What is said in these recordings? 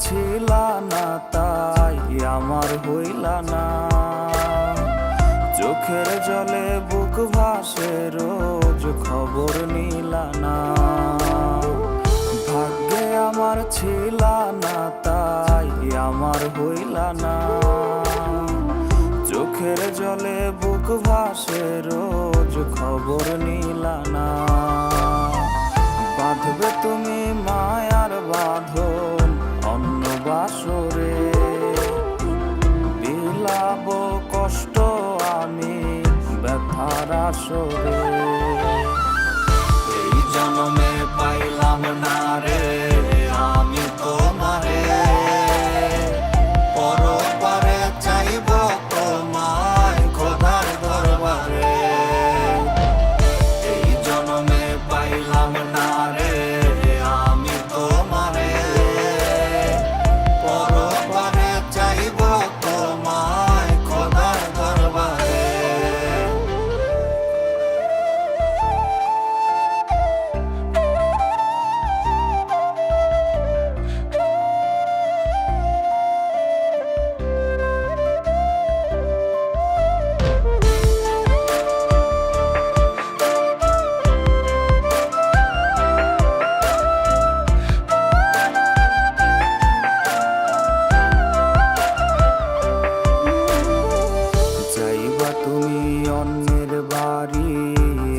ছিলা না, তাই আমার হইলা না। চোখের জলে বুক ভাসে, রোজ খবর নিলা না। ভাগ্যে আমার ছিলা না, তাই আমার হইলা না। চোখের জলে বুক ভাসে, রোজ খবর নিলা না। বাঁধবে তুমি মায়ার বাঁধন a chover.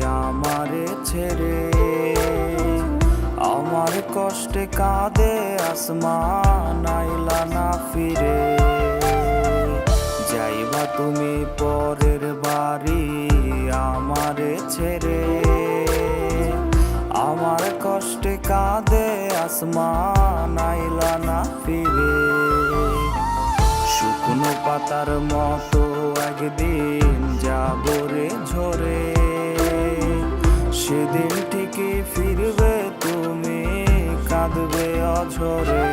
আমারে ছেড়ে। আমার কষ্টে কাঁদে, আসমান আইলা না ফিরে। যাইবা তুমি পরের বাড়ি আমারে ছেড়ে। আমার কষ্টে কাঁদে, আসমান আইলা না ফিরে। শুকনো পাতার মতো একদিন যাবরে ঝরে। সেদিন ঠিকই ফিরবে তুমি কাঁদবে অঝরে।